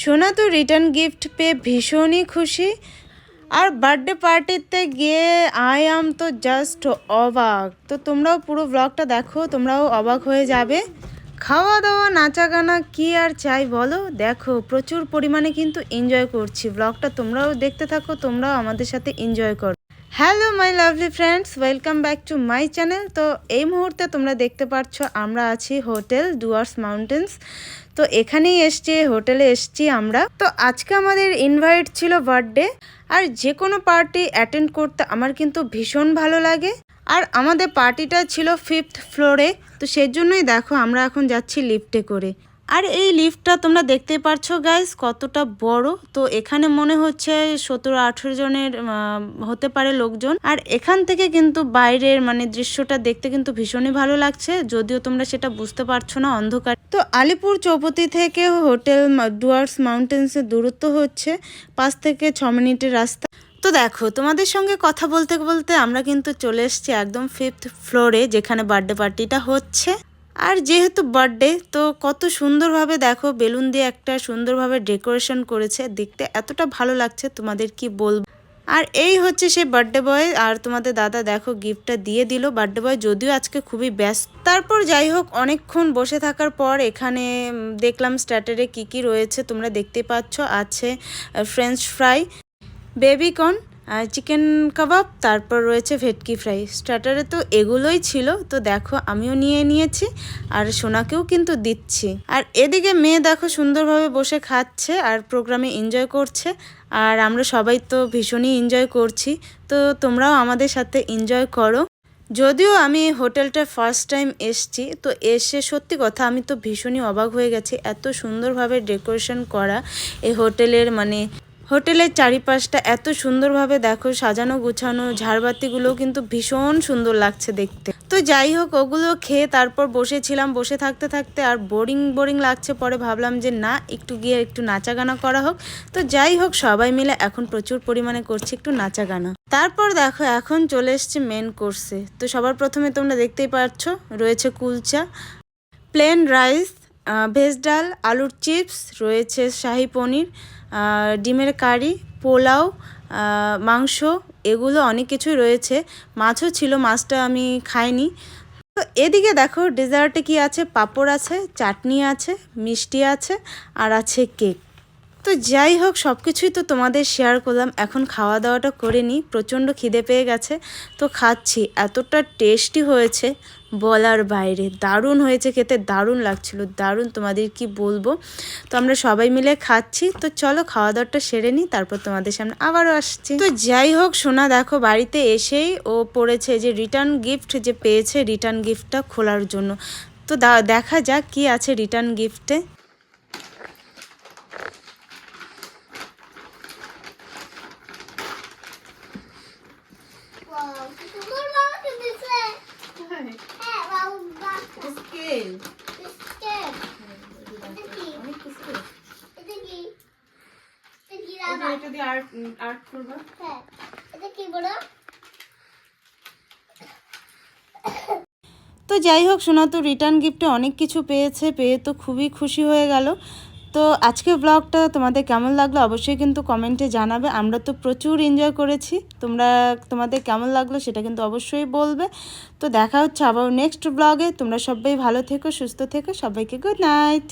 সোনা তো return gift পেয়ে ভীষণই খুশি। আর বার্থডে পার্টিতে গিয়ে আই আম তো জাস্ট অবাক। তো তোমরাও পুরো ব্লগটা দেখো, তোমরাও অবাক হয়ে যাবে। খাওয়া দাওয়া নাচা গানা কী আর চাই বলো? দেখো, প্রচুর পরিমাণে কিন্তু এনজয় করছি। ব্লগটা তোমরাও দেখতে থাকো, তোমরাও আমাদের সাথে এনজয় করো। Hello my lovely friends welcome back to my channel তো এই মুহূর্তে তোমরা দেখতে পাচ্ছ আমরা আছি হোটেল ডুয়ার্স মাউন্টেন্স। তো এখানেই এসছি, হোটেলে এসছি আমরা। তো আজকে আমাদের ইনভাইট ছিল বার্থডে আর যে কোনো পার্টি অ্যাটেন্ড করতে আমার কিন্তু ভীষণ ভালো লাগে। আর আমাদের পার্টিটা ছিল ফিফথ ফ্লোরে তো সেই জন্যই দেখো আমরা এখন যাচ্ছি লিফটে করে। আর এই লিফটটা তোমরা দেখতে পারছ গাইস কতটা বড়। তো এখানে মনে হচ্ছে সতেরো আঠেরো জনের হতে পারে লোকজন। আর এখান থেকে কিন্তু বাইরের মানে দৃশ্যটা দেখতে কিন্তু ভীষণই ভালো লাগছে, যদিও তোমরা সেটা বুঝতে পারছ না, অন্ধকার। তো আলিপুর চৌপতি থেকে হোটেল ডুয়ার্স মাউন্টেন্সের দূরত্ব হচ্ছে, পাঁচ থেকে ছ মিনিটের রাস্তা। তো দেখো, তোমাদের সঙ্গে কথা বলতে বলতে আমরা কিন্তু চলে এসছি একদম ফিফথ ফ্লোরে যেখানে বার্থডে পার্টিটা হচ্ছে। আর যেহেতু বার্থডে তো কত সুন্দরভাবে দেখো বেলুন দিয়ে একটা সুন্দরভাবে ডেকোরেশন করেছে। দেখতে এতটা ভালো লাগছে, তোমাদের কি বলব? আর এই হচ্ছে সেই বার্থডে বয় আর তোমাদের দাদা দেখো গিফটটা দিয়ে দিল বার্থডে বয় যদিও আজকে খুবই ব্যস্ত। তারপর যাই হোক, অনেকক্ষণ বসে থাকার পর এখানে দেখলাম স্ট্যাটারে কি কি রয়েছে, তোমরা দেখতে পাচ্ছ, আছে French fry baby corn chicken কাবাব, তারপর রয়েছে ভেটকি ফ্রাই। স্টার্টারে তো এগুলোই ছিল, তো দেখো আমিও নিয়ে নিয়েছি আর সোনাকেও কিন্তু দিচ্ছি। আর এদিকে মেয়ে দেখো সুন্দরভাবে বসে খাচ্ছে আর প্রোগ্রামে এনজয় করছে আর আমরা সবাই তো ভীষণই এনজয় করছি, তো তোমরাও আমাদের সাথে এনজয় করো। যদিও আমি হোটেলটা ফার্স্ট টাইম এসছি, তো এসে সত্যি কথা আমি তো ভীষণই অবাক হয়ে গেছি, এত সুন্দরভাবে ডেকোরেশন করা এই হোটেলের মানে হোটেলের চারিপাশটা এত সুন্দরভাবে দেখো, সাজানো, গুছানো ঝাড়বাতিগুলো কিন্তু ভীষণ সুন্দর লাগছে দেখতে। তো যাই হোক, ওগুলো খেয়ে তারপর বসেছিলাম, বসে থাকতে থাকতে আর বোরিং বোরিং লাগছে পরে ভাবলাম যে না, একটু গিয়ে একটু নাচা গানা করা হোক। তো যাই হোক, সবাই মিলে এখন প্রচুর পরিমাণে করছি একটু নাচা গানা তারপর দেখো, এখন চলে এসছে মেন কোর্সে তো সবার প্রথমে তোমরা দেখতেই পাচ্ছ, রয়েছে কুলচা প্লেন রাইস ভেজ ডাল, আলুর চিপস, রয়েছে শাহি পনির ডিমের কারি, পোলাও মাংস, এগুলো অনেক কিছুই রয়েছে। মাছও ছিল, মাছটা আমি খাইনি। তো এদিকে দেখো ডেজার্টে কি আছে? পাঁপড় আছে, চাটনি আছে, মিষ্টি আছে, আর আছে কেক তো যাই হোক সব কিছুই তো তোমাদের শেয়ার করলাম। এখন খাওয়া দাওয়াটা করে নিই। প্রচণ্ড খিদে পেয়ে গেছে। তো খাচ্ছি। এতটা টেস্টি হয়েছে বলার বাইরে। দারুণ হয়েছে খেতে, দারুণ লাগছিল। দারুণ, তোমাদের কি বলব? তো আমরা সবাই মিলে খাচ্ছি। তো চলো, খাওয়া দাওয়াটা সেরে নিই। তারপর তোমাদের সামনে আবারও আসছি। তো যাই হোক, সোনা দেখো, বাড়িতে এসেই ও পড়েছে যে রিটার্ন গিফট যে পেয়েছে রিটার্ন গিফটটা খোলার জন্য। তো দেখা যাক কি আছে রিটার্ন গিফটে Wow, কি সুন্দর বানাতে দিছে। হ্যাঁ, বাবু, বাহ, স্কেল বিস্কিট। এটা কি? এটা কি? এটা কি রাবা? এটা দিয়ে তো যাই হোক, সোনা তো রিটার্ন গিফটে অনেক কিছু পেয়েছে, পেয়ে তো খুবই খুশি হয়ে গেল। তো আজকে ব্লগটা তোমাদের কেমন লাগল অবশ্যই কিন্তু কমেন্টে জানাবে। আমরা তো প্রচুর এনজয় করেছি। তোমরা, তোমাদের কেমন লাগল সেটা কিন্তু অবশ্যই বলবে। তো দেখা হচ্ছে আবার নেক্সট ব্লগে তোমরা সবাই ভালো থেকো, সুস্থ থেকো। সবাইকে গুড নাইট